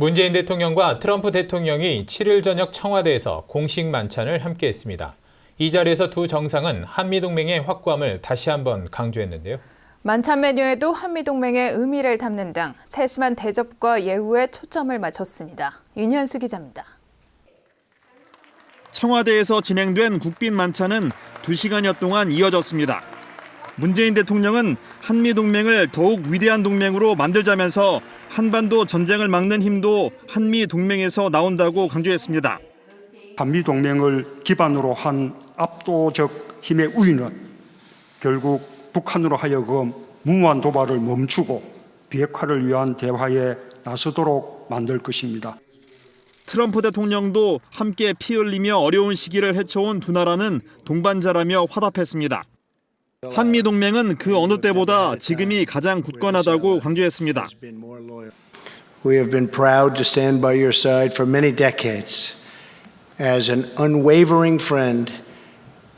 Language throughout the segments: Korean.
문재인 대통령과 트럼프 대통령이 7일 저녁 청와대에서 공식 만찬을 함께 했습니다. 이 자리에서 두 정상은 한미동맹의 확고함을 다시 한번 강조했는데요. 만찬 메뉴에도 한미동맹의 의미를 담는 등 세심한 대접과 예우에 초점을 맞췄습니다. 윤현수 기자입니다. 청와대에서 진행된 국빈 만찬은 2시간여 동안 이어졌습니다. 문재인 대통령은 한미 동맹을 더욱 위대한 동맹으로 만들자면서 한반도 전쟁을 막는 힘도 한미 동맹에서 나온다고 강조했습니다. 한미 동맹을 기반으로 한 압도적 힘의 우위는 결국 북한으로 하여금 무모한 도발을 멈추고 비핵화를 위한 대화에 나서도록 만들 것입니다. 트럼프 대통령도 함께 피 흘리며 어려운 시기를 헤쳐온 두 나라는 동반자라며 화답했습니다. 한미 동맹은 그 어느 때보다 지금이 가장 굳건하다고 강조했습니다. We have been proud to stand by your side for many decades as an unwavering friend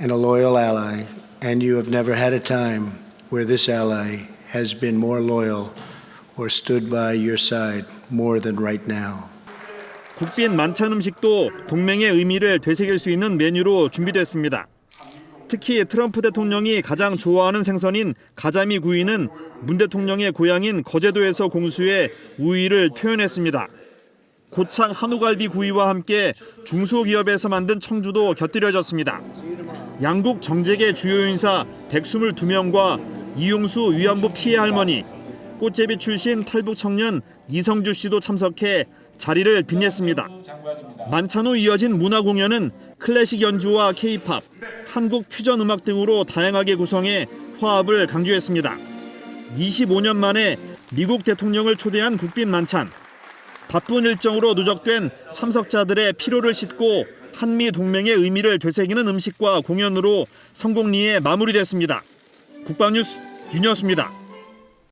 and a loyal ally, and you have never had a time where this ally has been more loyal or stood by your side more than right now. 국빈 만찬 음식도 동맹의 의미를 되새길 수 있는 메뉴로 준비됐습니다. 특히 트럼프 대통령이 가장 좋아하는 생선인 가자미 구이는 문 대통령의 고향인 거제도에서 공수해 우위를 표현했습니다. 고창 한우갈비 구이와 함께 중소기업에서 만든 청주도 곁들여졌습니다. 양국 정재계 주요 인사 122명과 이용수 위안부 피해 할머니, 꽃제비 출신 탈북 청년 이성주 씨도 참석해 자리를 빛냈습니다. 만찬 후 이어진 문화 공연은 클래식 연주와 케이팝, 한국 퓨전 음악 등으로 다양하게 구성해 화합을 강조했습니다. 25년 만에 미국 대통령을 초대한 국빈 만찬. 바쁜 일정으로 누적된 참석자들의 피로를 싣고 한미 동맹의 의미를 되새기는 음식과 공연으로 성공리에 마무리됐습니다. 국방뉴스 윤여수입니다.